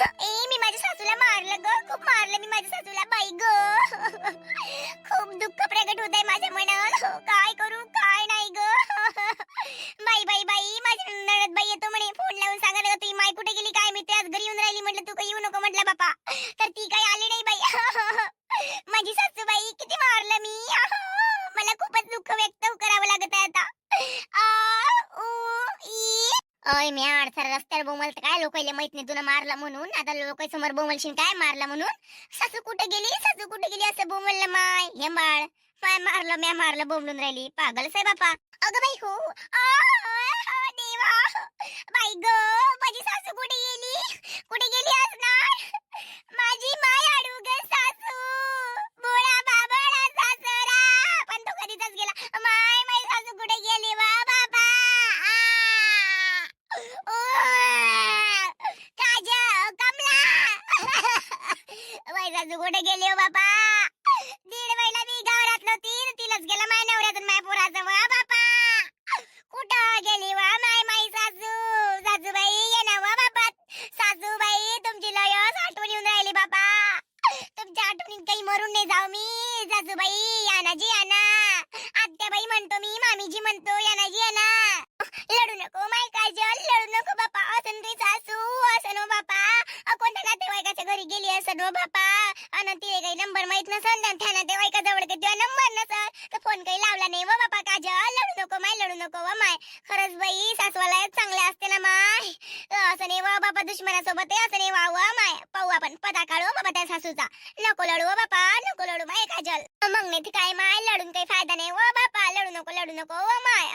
ए मी माझ्या सासूला मारलं ग. खूप मारलं मी माझ्या सासूला बाई ग. खूप दुःख प्रगट होत आहे माझ्या मनात. हो, काय करू काय नाही ग. बाई बाई बाई माझी नळद बाई येतो म्हणे. फोन लावून सांगायला तुझी माय कुठे गेली काय मी त्याच घरी येऊन राहिली म्हटलं तू काही येऊ नको म्हटलं बापा. तर ती काही आली नाही बाई. माझी सासूबाई किती मारलं मी. मला खूपच दुःख व्यक्त करावं लागत आहे आता अय मी अडसर रस्त्यावर बोमल काय लोकांना माहीत नाही तुला मारला म्हणून. आता लोक समोर बोमलशीन काय मारला म्हणून. सासू कुठे गेली? सासू कुठे गेली असं बोमललं माय? हे माळ. माय मारलं म्या मारलं बोमलून राहिली. पागल साहेब बापा. अगं बाई हो. देवा. बाई ग माझी सासू कुठे गेली? कुठे गेली असणार माझी माय अडू ग सासू बोळा बाबळा सासरा पण तो कधीच गेला माय माय सासू कुठे गेली वा बाबा आ! ओ! काज कमला माय सासू कुठे गेली हो बाबा दीड महिला मी गावात नव्हती तिलाच गेला माय नवऱ्यातून माय पोराचं. वा बापा. कुठं गेली वा माय माई सासू? सासूबाई ये ना वा बाबा सासूबाई तुमची लयच आठवण येऊन राहिली बाबा तुमच्या आठवणीत काही मरून नाही जाऊ मी. सासूबाई यानाजी याना आत्याबाई म्हणतो मी मामीजी म्हणतो यानाजी याना लढू नको माय काजल लढू नको बाबा असं तुझी सासू. घरी गेली असं नो बापा. अन तिला काही नंबर माहीत नसन त्यानं ते नातेवाईका जवळ काही तुझा नंबर नसत तर फोन काही लावला नाही व बापा काजल. लढू नको माय लढू नको व माय. खरंच बाई सासवाला चांगले असते ना माय. असं नाही वा बापा दुश्मनासोबत आहे असं नाही वा वा माय. पाहू आपण पता काढू बाबा त्या सासूचा. नको लढू बापा नको लढू माय काजल. मग नाही ती काय माय लढून काही फायदा नाही व बापा. लढू नको लढू नको व माय.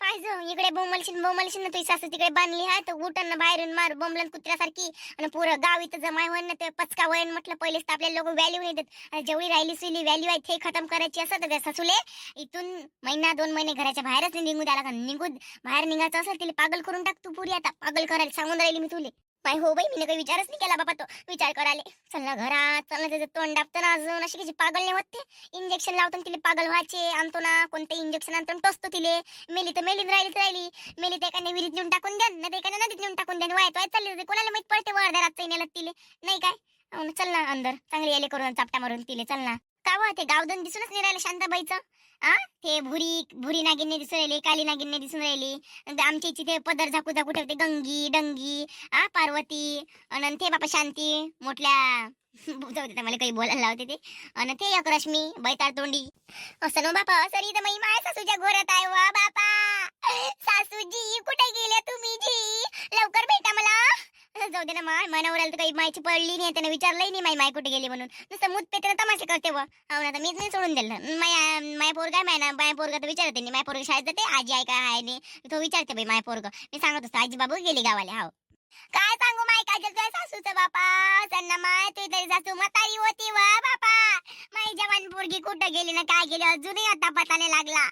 पाहिजे इकडे बोमलशी बोमलशीन ना तुझी सासू तिकडे बांधली आहे तर उठन बाहेरून मार बोमलन कुत्र्यासारखी. आणि पुरं गाव इथं जमाय होईन ना ते पचका वळण म्हटलं पहिलेच तर आपल्याला लोक व्हॅल्यू नाही देत. जेवढी राहिली सुली व्हॅल्यू आहे ते खतम करायची असं तर त्या सासूले. इथून महिना दोन महिने घराच्या बाहेरच नाही निघू द्याला का निघू बाहेर निघायचं असेल तिला पागल करून टाक तू पुरी आता. पागल करायला सांगून राहिली मी तुले. पाय हो बाई मी काही विचारच नाही केला बाबा तो. विचार करायला चल ना घरात चल ना त्याचं तोंड दाबतं ना अजून. अशी कशी पागल नाही होत ते. इंजेक्शन लावतो तिले तिला पागल व्हायचे आणतो ना. कोणते इंजेक्शन आणतो ना टोचतो तिले. मेली तर मेलीच राहिलीच राहिली. मेली तर एकाने विहिरीत नेऊन टाकून द्या ना एकाने नदीत नेऊन टाकून द्या. वायत वायत चालली होती. कोणाला माहीत पडते वर रातचं नेलं तिले. नाही काय? हो ना, चल ना अंदर. चांगली याले करून चापटा मारून तिले. चल ना. का वा ते गावदन दिसूनच नाही राहिलं शांताबाईचं? आ? ते भुरी भुरी नागिन्ने दिसून राहिली काली नागिन्ने दिसून राहिली. आमच्या इथे ते पदर झाकू झाकू ठेवते गंगी डंगी आ पार्वती आणि ते बापा शांती मोठल्या. जाऊ मला काही बोलायला लावते ते. आणि ते एक रश्मी बैताळ तोंडी. असं बापा सरी तर मी माझ्या सासूच्या घोरात आहे वा बापा. सासूजी कुठे गेले तुम्ही जी? लवकर भेटा मला. जाऊ दे ना माय मनावराला तर काही मायची पडली नाही त्याने विचारलंही नाही माय माय कुठे गेली म्हणून. नुसतं मूत पेत्र तमाशे करते व हो ना मीच नाही सोडून दिलं. माया माय पोरगा माय ना माय पोरगा तर विचारते नाही. माय पोरगा शाळेत जाते आजी आहे काय आहे नाही तो विचारते बाई माय पोरग. मी सांगत असतो आजी बाबू गेली गावाला हो काय सांगू माय काजल तुझ्या सासूचं बापा त्यांना माय तू तरी सासू म्हातारी होती व बापा. माझी जवान पोरगी कुठं गेली ना काय गेली अजूनही आता पता नाही लागला.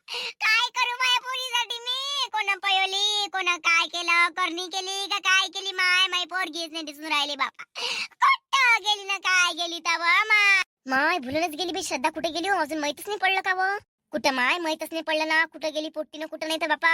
काय करू माया पोरीसाठी मी? कोण पळवली कोण काय केलं करणी केली का काय केली माय? माय पोरगीच नाही दिसून राहिली बापा. कुठं गेली ना काय गेली तवा माय? माय भुलूनच गेली बी श्रद्धा कुठे गेली हो? अजून माहितीच नाही पडलं का व? कुठं माय माहीतच नाही पडलं ना कुठं गेली पोट्टीनं कुठं नाही तर बापा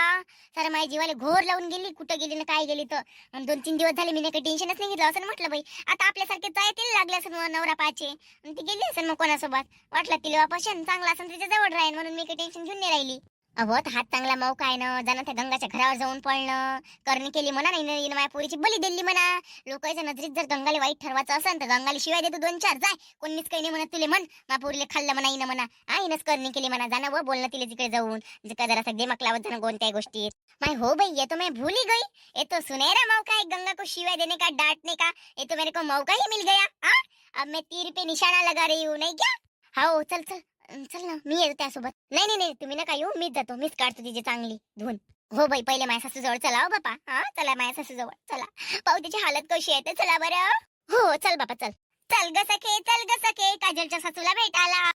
सारा माय जीवाला घोर लावून गेली कुठं गेली ना काय गेली तर. दोन तीन दिवस झाले मी नाही काही टेन्शनच नाही घेतलं असं म्हटलं बाई. आता आपल्यासारखे जायतील लागले असं नवरा पाचे ती गेली असेल मग कोणासोबत. वाटलं तिला वापस चांगला असेल तिच्या जवळ राहील म्हणून मी काही टेन्शन घेऊन नाही राहिली. अहो तर हात चांगला मऊ काय ना? जाणं त्या गंगाच्या घरावर जाऊन पळणं. करणी केली म्हणा नाही नाही माझ्या पोरीची बली दिली म्हणा. लोकांच्या नजरेत जर गंगाला वाईट ठरवायचं असेल तर गंगाला शिवाय देतो दोन चार. जाय कोणीच काही नाही म्हणत तुले म्हण. मा पोरीले खाल्लं म्हणा इन म्हणा. हा कर्णी करणी केली म्हणा. जाणं व बोलणं तिला तिकडे जाऊन. जर जरा दिमाग लावत जाणं कोणत्याही गोष्टीत. माय हो भाई ये तो मैं भूल ही गई. ये तो सुनहरा मौका है गंगा को शिवाय देने का डांटने का? ये तो मेरे को मौका ही मिल गया. अब मैं तीर पे निशाना लगा रही हूँ नाही क्या? हो चल चल. चल ना मी येतो त्यासोबत. नाही नाही नाही तुम्ही नका येऊ मीच जातो मीच काढतो तिची चांगली धुवून. हो बाई पहिले माझ्या सासू जवळ चला हो बापा. हा चला माझ्या सासू जवळ चला. पाहू तिची हालत कशी आहे ते चला बरं. हो चल बापा चल. चल ग सखे चल ग सखे काजलच्या सासूला भेटायला.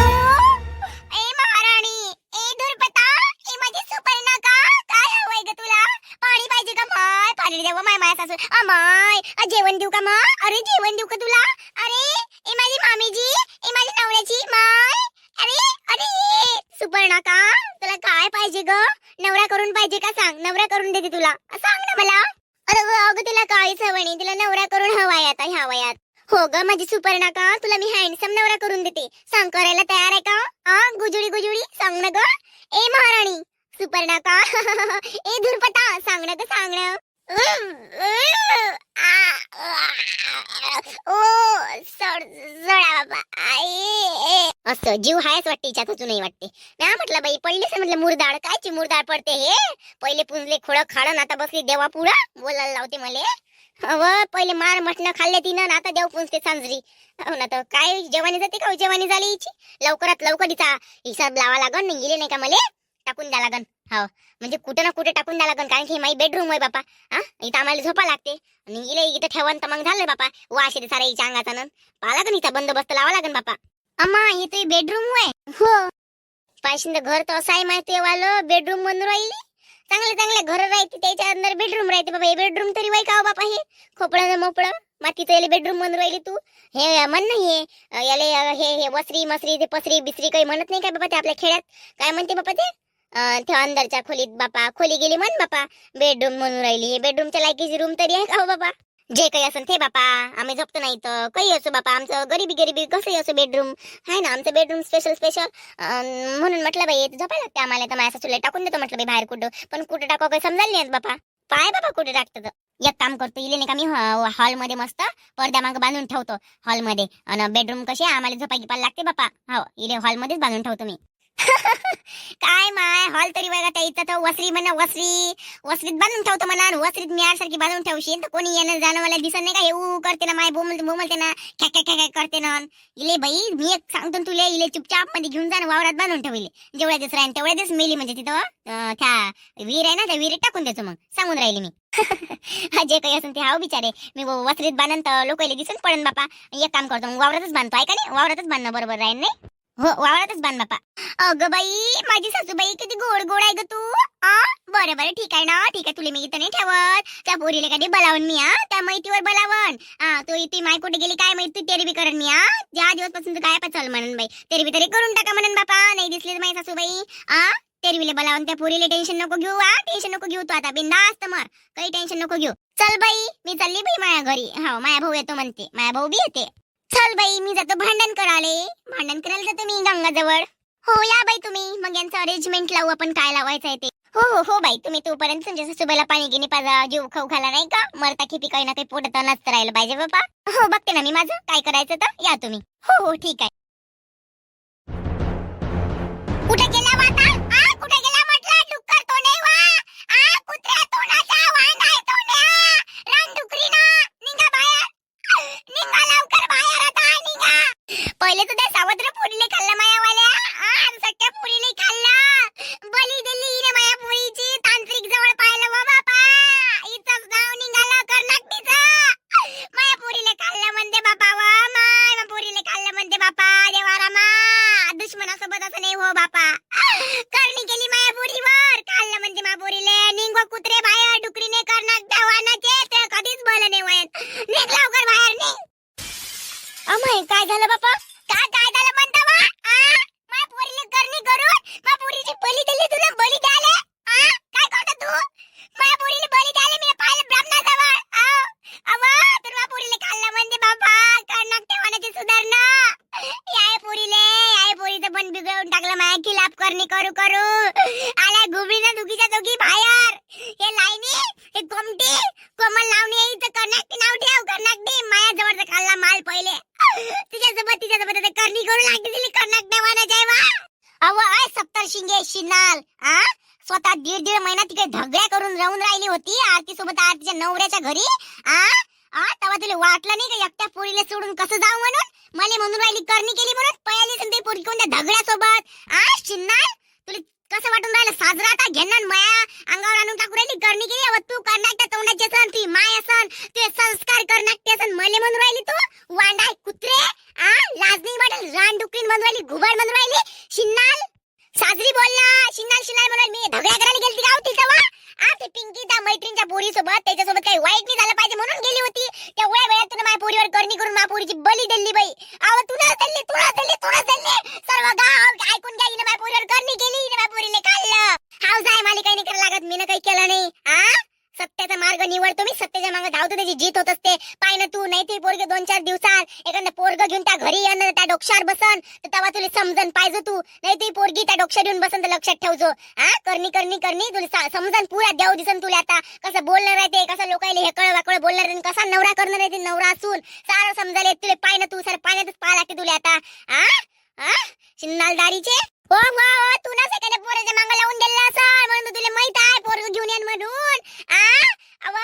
ए महाराणी ए दुर्पता ए माझी सुपर्णका काय हवंय ग तुला? पाणी पाहिजे का माय? पाणी देव माय माय सासू. अमाय जेवण देऊ का मा अरे जेवण देऊ का तुला? अरे ए माझी मामीजी ए माझी नवऱ्याची माय. अरे अरे. सुपर्णका तुला काय पाहिजे ग? नवरा करून पाहिजे का सांग? नवरा करून देते तुला. सांग ना मला. अरे अगं तिला काहीच हवं नाही. तिला नवरा करून हवाय आता ह्या वयात. हो ग माझी सुपर्णा का? तुला मी हँडसम नवरा करून देते. सांग करायला तयार आहे का? आ गुजुडी गुजुडी सांग ना ग. ए महाराणी. सुपर्णा का? ए धुरपता सांग ना ग सांग ना. ओ असं जीव हायच वाटते हिच्यात अजूनही वाटते. ना म्हटलं बाई पडलीच म्हटलं मुरदाड कायची मुरदाड पडते हे? पहिले पुंजले खोडं खाडन आता बसली देवा पुढं बोलायला लावते मले. अव पहिले मार मटणं खाल्ले तिनं ना आता देव पुंजते सांजरी. हो ना तर काय जेवणी जाते का हो, जेवानी जेवणी झाली हिची? लवकरात लवकर हिचा हिसाब लावा लागन गेले नाही का मले? टाकून द्या लागन. हो म्हणजे कुठे ना कुठे टाकून द्या लागन कारण की माई बेडरूम आहे बापा. हा? इथं आम्हाला झोपा लागते. आणि इले इथं ठेवण तर मग झालं बापा. वाश येते सारा अंगाचा नन पाहा लागन इथं बंदोबस्त लावा लागन बापा. अम्मा हे तुझी बेडरूम आहे. हो. पाशिंद घर तर असं आहे माहिती वालं. बेडरूम म्हणून राहिली. चांगले चांगले घर राहते त्याच्या अंदर बेडरूम राहते बाबा हे बेडरूम तरी वाई का बापा हे? हो खोपळं मोपळं मातीचं याले बेडरूम म्हणून राहिली तू. हे म्हण नाही हे. याले हे हे वसरी मसरी ते पसरी बिसरी काही म्हणत नाही काय बाबा ते आपल्या खेड्यात? काय म्हणते बापा ते? तेव्हा अंदरच्या खोलीत बापा खोली गेली म्हण बापा. बेडरूम म्हणून राहिली. बेडरूमच्या लायकीची रूम तरी आहे का हो बापा? जे काही असेल ते बापा. आम्ही झोपतो नाही तर काही असो बापा. आमचं गरीबी गरीबी कसंही असो बेडरूम. आहे ना आमचं बेडरूम स्पेशल स्पेशल म्हणून म्हटलं बाई झोपायला लागते आम्हाला. तर माझ्या सासूला टाकून देतो म्हटलं बाई बाहेर कुठं. पण कुठं टाकावं काही समजायला नाही बापा. पाय बाबा कुठे टाकतं तर. एक काम करतो इले नाही का मी हॉलमध्ये मस्त पडद्या मागं बांधून ठेवतो. हॉलमध्ये. आणि बेडरूम कशी आम्हाला झोपायची पाल लागते बापा. हो इले हॉलमध्येच बांधून ठेवतो मी. काय माय हॉल तरी बघा त्या इथं तर वसरी म्हणा वसरी. वसरीत बांधून ठेवतो म्हणा वसरीत मी सारखी बांधून ठेवशील तर कोणी येणं जाणं मला दिसत नाही का? हे ऊ करते ना माय बोमल बोमलते ना. खॅ खॅ खॅ करते ना. इले बाई मी एक सांगतो ना इले चुपचापमध्ये घेऊन जा ना वावरात बांधून ठेवले जेवढ्या दिवस राहील तेवढ्या दिवस मेली म्हणजे तिथं त्या विहीर आहे ना त्या विहिरीत टाकून द्यायचो मग. सांगून राहिले मी. जे काही असेल ते हाव हो बिचारे. मी वसरीत बांधन तर लोक दिसून पडन बापा. एक काम करतो मग वावरातच बांधतो ऐका नाही? वावरातच बांधणं बरोबर राहील नाही? हो वावरातच बांध बापा. अगं बाई माझी सासूबाई किती गोड गोड आहे ग तू आ? बरं बरं ठीक आहे ना ठीक आहे तुला मी इथं नाही ठेवत. त्या पोरीला कधी बोलावून मी आ? त्या मैतीवर बलावण हा तू इथे माय कुठे गेली काय माहिती तू तेरी करण मी आ? ज्या दिवसपासून तू काय पचल म्हणून बाई. तेरवी तरी करून टाका म्हणून बापा नाही दिसली माझी सासूबाई आ? तेरवीले बोलावून त्या पोरीला टेन्शन नको घेऊ आ? टेन्शन नको घेऊ तू आता बिंदास्त मर. काही टेन्शन नको घेऊ. चल बाई मी चालली बाई माझ्या घरी. हो माया भाऊ येतो म्हणते माया भाऊ बी येते. चल बाई मी जातो भांडण कराले भांडण करायला जातो मी गंगाजवळ. हो या बाई तुम्ही. मग यांचं अरेंजमेंट लावू आपण काय लावायचं आहे ते. हो हो हो बाई तुम्ही तोपर्यंत तुमच्या सासूबाईला पाणी गिनी पाजा जीव खाऊ घाला नाही का? मरता किती काही ना काही पोटात नसत राहिलं पाहिजे बाबा. हो बघते ना मी माझं. काय करायचं तर? या तुम्ही. हो हो ठीक आहे. करणी करू? करू आल्या गुबळीना दुखीच्या दोघी बाहेर. हे लाईनी हे कोमटी कोमल लावणी इथं. कर्नाक नाव ठेव कर्नाक दे माया जवळचा खाल्ला माल पहिले. तिच्यासोबत तिच्यासोबत आता करणी करू लागली दिली कर्नाक देवाना जेवा अव आय सप्तर शिंगे शिनाल आ? स्वतः दीड दीड महिना तिकडे झगड्या करून राहून राहिली होती आरती सोबत आरतीच्या नवऱ्याच्या घरी आ? आ तेव्हा तुला वाटलं नाही का एकट्या पोरीला सोडून कसं जाऊ म्हणून? मला म्हणून राहिली करणी केली म्हणून? पळाली संधी पोरी कोणत्या धगड्या सोबत आ शिन्नाल तुला कसं वाटून राहिलं? साजरा आता घेणार माया अंगावर आणून टाकू राहिली? करणी केली अव तू कर्नाटक तोंडाचे सण ती माय असन ते संस्कार कर्नाटक असन. मले म्हणून राहिली तू? वांडाय कुत्रे आ? लाज वाटेल रान डुकरीन म्हणून राहिली घुबड म्हणून राहिली? शिन्नाल? साजरी बोलला शिन्नाल शिन्नाल म्हणून मी धगड्या करायला गेली का होती तेव्हा. आ ते पिंकी त्या मैत्रिणीच्या पोरी सोबत त्याच्यासोबत काही वाईट नाही झालं पाहिजे म्हणून गेली होती. तेवढ्या वेळात तुला माझ्या पोरीवर करणी करून माझ्या पोरीची बली दिली बाई. आव तुला दिली तुला दिली तुला दिली सर्व गाव ऐकून घ्या हिने माझ्या पोरीवर करणी केली. काही केला नाही आ? सत्याचा मार्ग निवडतो मी सत्याच्या मागे धावतो त्याची जीत होत असते. पाय ना तू नाही ते पोरगे दोन चार दिवसात. एखादा पोरग घेऊन त्या घरी येणं त्या डोक्षावर बसन. तर तेव्हा तुला समजन पाहिजे तू. नाही ती पोरगी त्या डोक्षात येऊन बसन तर लक्षात ठेवजो. हा करणी करणी करणी तुला समजन पुरा देव दिसन तुला आता. कसं बोलणार आहे ते कसं लोकायला हेकळ वाकळ बोलणार आहे, कसा नवरा करणार आहे ते नवरा असून. सारं समजायला तुला पाय ना तू सर पाण्यातच पाय लागते तुला आता. हा हा शिन्नालदारीचे? ओ हो हो तू ना सेकंड पोराच्या मांग लावून गेला असं? म्हणून तुला माहीत आहे पोरग घेऊन येन म्हणून. आ? अव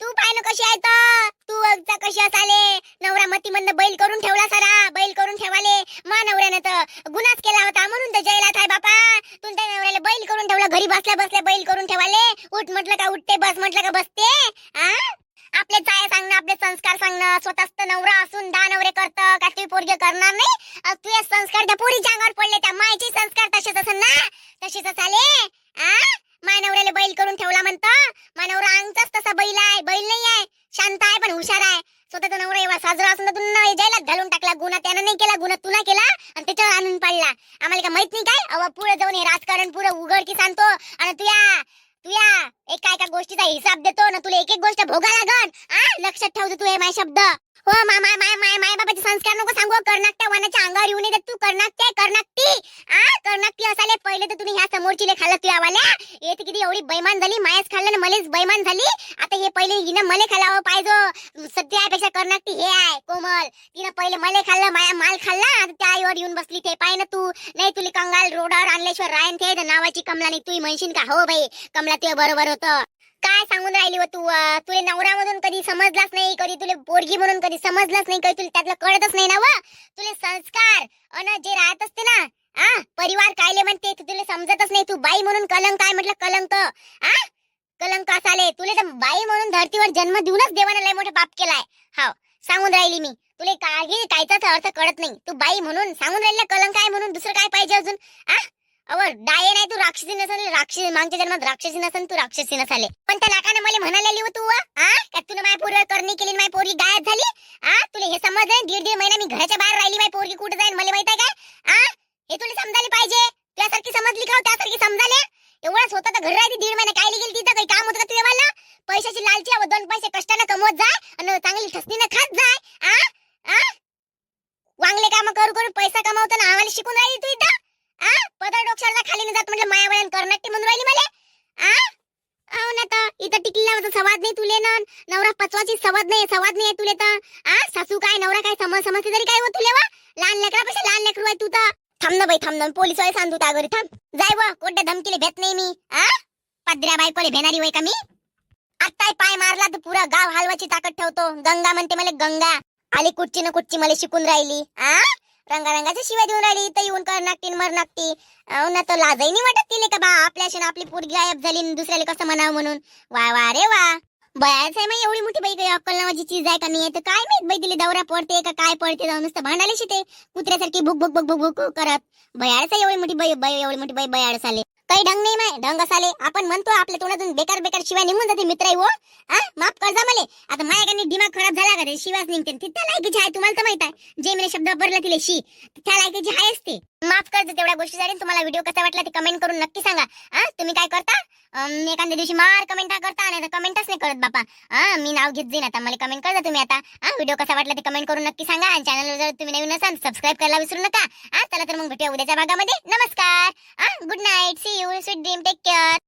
तू पाहिलं कशी आहे तर? तू अगचा कशी असाले. नवरा मती बैल करून ठेवला सारा बैल करून ठेवाले मा नवऱ्यानं तर गुन्हाच केला होता म्हणून तर जैलात आहे बापा तू त्या नवऱ्याला बैल करून ठेवला घरी बसल्या बसल्या बैल करून ठेवाले उठ म्हटलं का उठते बस म्हटलं का बसते आ आपले चाय सांगणं आपले संस्कार सांगणं स्वतःच तर नवरा असून दहा नवरे करत का तुम्ही पोरगे करणार नाही अ, तुझे संस्कार त्या पोरीच्या अंगावर पडले त्या मायचे संस्कार तसेच असन ना तसेच असाले आ माय नवऱ्याला बैल करून ठेवला म्हणतो माय नवरा अंगचाच बैल आहे बैल नाही आहे. शांत आहे पण हुशार आहे. स्वतःचा नवरा एवढा साजरा असून तर तुला जैलात घालून टाकला गुन्हा त्यानं नाही केला गुन्हा तुला केला आणि त्याच्यावर आणून पाडला. आम्हाला का माहीत नाही काय? अवा पुढे जाऊन हे राजकारण पुरं उघडकी सांगतो. आणि तुया तुया एक काय काय गोष्टीचा हिसाब देतो ना तुला एक एक गोष्ट भोगा लागन. आ? लक्षात ठेवतो तू हे माय शब्द. हो माय माय माय माय माय बाबाचे संस्कार नको सांगू. हो, कर्नाटक वनाच्या अंगावर येऊन येतात तू. कर्नाटक कर्नाटकी आ? कर्नाटकी असाले पहिले तर तुम्ही ह्या समोरची खाल्लं तुया वाल्या. येते किती एवढी बैमान झाली मायाच खाल्लं ना मलेच बैमान झाली. आता हे पहिले हिनं मले खालावं पाहिजे. सध्यापेक्षा कर्नाटकी हे आहे कोमल. तिनं पहिले मले खाल्लं माया माल खाल्ला आता त्या आईवर येऊन बसली. ते पाय ना तू. नाही तुला कंगाल रोडावर आणल्याशिवाय रायन थे नावाची कमला नाही. तू म्हणशील का? हो बाई कमला तुझ्या बरोबर होतं. काय सांगून राहिली हो तू तुले नवरा म्हणून कधी समजलाच नाही कधी तुला पोरगी म्हणून कधी समजलाच नाही कधी तुला त्यातलं कळतच नाही ना व? तुले संस्कार अन जे राहत असते ना आ परिवार कायले म्हणते तुला समजतच नाही. तू बाई म्हणून कलंक काय म्हटलं कलंक. आ कलंक असाले. तुले तर बाई म्हणून धरतीवर जन्म देऊनच देवाने लय मोठा पाप केलाय. हाव सांगून राहिली मी. तुले काही कायचाच अर्थ कळत नाही. तू बाई म्हणून सांगून राहिला कलंक आहे म्हणून दुसरं काय पाहिजे अजून? आ? अव डाये नाही तू राक्षसी नसल राक्षसी मागच्या जन्मात राक्षसी नसन तू राक्षसी नसाले. पण त्या नाकाने मला म्हणालेली हो तू आ? का तुला माझ्या पोरीवर करणी केली माझी पोरगी गायब झाली? आ? तुला हे समजलं? दीड दीड महिना मी घराच्या बाहेर राहिली माझी पोरगी कुठे जाईल मला माहीत आहे काय आ हे तुला समजायला पाहिजे त्यासारखी समजली का हो? त्यासारखी समजाले एवढा स्वतः तर घर राहते दीड महिना काय गेली तिथं काही काम होतं का तुझ्या मला पैशाची लालची अव दोन पैसे कष्टानं कमवत जाय आणि चांगली ठसनीनं खात जाय आ आ वांगले काम करू करू पैसा कमावतो ना आम्हाला शिकून राहिली तू इथं आ पदर डोक्षाला खाली न जात म्हटलं माया वळण कर्नाटकी म्हणून राहिली मला आ अहो तिथं टिकलेला होता सवाद नाही तुले ना. नवरा पचवाची सवाद नाही सवाद नाही तुले तर. आ सासू काय नवरा काय समज समजते तरी काय हो तुले वा? लहान लेकरापेक्षा लहान लेकरू आहे तू तर. थांब ना बाई थांब ना. पोलीस वाले सांगतो त्या घरी थांब. जाय व कोणत्या धमकीले भेट नाही मी आ? पद्र्या बायकोले भेणारी वय का मी? आत्ताय पाय मारला तर पुरा गाव हलवाची ताकद ठेवतो. गंगा म्हणते मला गंगा. आली कुठची ना कुठची मला शिकून राहिली आ? रंगारंगाच्या शिवाय देऊन राहिली. तर येऊन कर नागती मर नागती अहो ना तो लाजही नाही वाटत तिले का बा? आपल्याशी आपली पोरगी गायब झाली दुसऱ्याला कसं म्हणावं म्हणून? वा वा रे वा. बयाच आहे मग एवढी मोठी बाई काही अक्कल नावाची चीज आहे का नाही? तर काय माहीत बाई तिला दौरा पडते का काय पडते? जाऊन नुसतं भांडायला शिते. कुत्र्यासारखी भुक भुक भुक भुक भुक करत. बयाळच आहे एवढी मोठी बाई बाई एवढी मोठी बाई बयाळच आले. काही ढंग नाही माय. ढंग असाले. आपण म्हणतो आपल्या तोंडातून बेकार बेकार शिवाय निघून जाते मित्र आहे हो. हा माफ कर जा मले. आता माझ्याकडे दिमाग खराब झाला का ते शिवाच निघते. ती त्या लायकीची आहे तुम्हाला तर माहीत आहे. जे मी शब्द वापरला तिले शी. त्या लायकीची आहे असते माफ कर तेवढ्या गोष्टीसाठी. तुम्हाला व्हिडिओ कसा वाटला ते कमेंट करून नक्की सांगा. हा तुम्ही काय करता? एखाद्या दिवशी मार कमेंट करता नाही तर कमेंटच नाही करत बापा. हा मी नाव घेत जाईन आता मला कमेंट करता तुम्ही आता. हा व्हिडिओ कसा वाटला ते कमेंट करून नक्की सांगा. आणि चॅनल जर तुम्ही नवीन असाल सबस्क्राईब करायला विसरू नका. हा चला तर मग भेटूया उद्याच्या भागामध्ये. नमस्कार. हा good night see you sweet dream take care